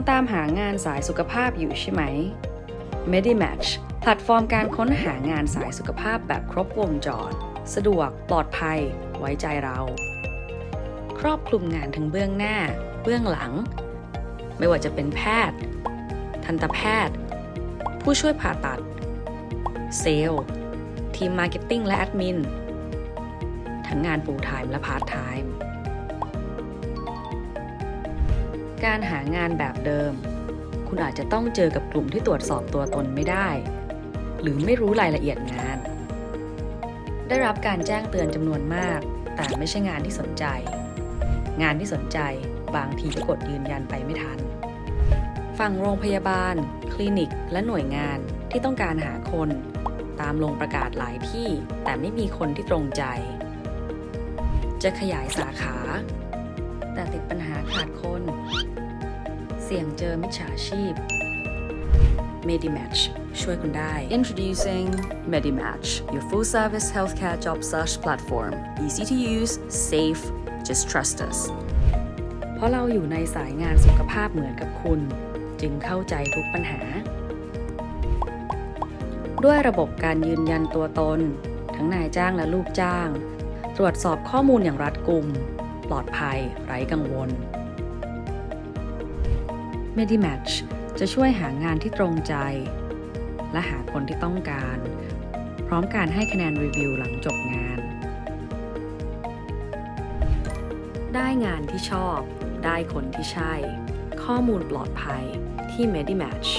คุณตามหางานสายสุขภาพอยู่ใช่ไหม Medimatch แพลตฟอร์มการค้นหางานสายสุขภาพแบบครบวงจร สะดวก ปลอดภัย ไว้ใจเรา ครอบคลุมงานทั้งเบื้องหน้า เบื้องหลัง ไม่ว่าจะเป็นแพทย์ ทันตแพทย์ ผู้ช่วยผ่าตัด เซลล์ ทีมมาร์เก็ตติ้งและแอดมิน ทั้งงาน full time และ part time การหางานแบบเดิม คุณอาจจะต้องเจอกับกลุ่มที่ตรวจสอบตัวตนไม่ได้ หรือไม่รู้รายละเอียดงาน ได้รับการแจ้งเตือนจำนวนมาก แต่ไม่ใช่งานที่สนใจ งานที่สนใจบางทีก็กดยืนยันไปไม่ทัน ฝั่งโรงพยาบาล คลินิก และหน่วยงานที่ต้องการหาคน ตามลงประกาศหลายที่ แต่ไม่มีคนที่ตรงใจ จะขยายสาขา แต่ติดปัญหาขาดคน เสี่ยงเจอมิจฉาชีพ Medimatch ช่วยคุณได้ Introducing Medimatch your full service healthcare job search platform easy to use safe just trust us เพราะเราอยู่ในสายงานสุขภาพเหมือนกับคุณ จึงเข้าใจทุกปัญหา ด้วยระบบการยืนยันตัวตน ทั้งนายจ้างและลูกจ้าง ตรวจสอบข้อมูลอย่างรัดกุม ปลอดภัย ไร้กังวล Medimatch จะช่วยหางานที่ตรงใจ และหาคนที่ต้องการ พร้อมการให้คะแนนรีวิวหลังจบงาน ได้งานที่ชอบ ได้คนที่ใช่ ข้อมูลปลอดภัยที่ Medimatch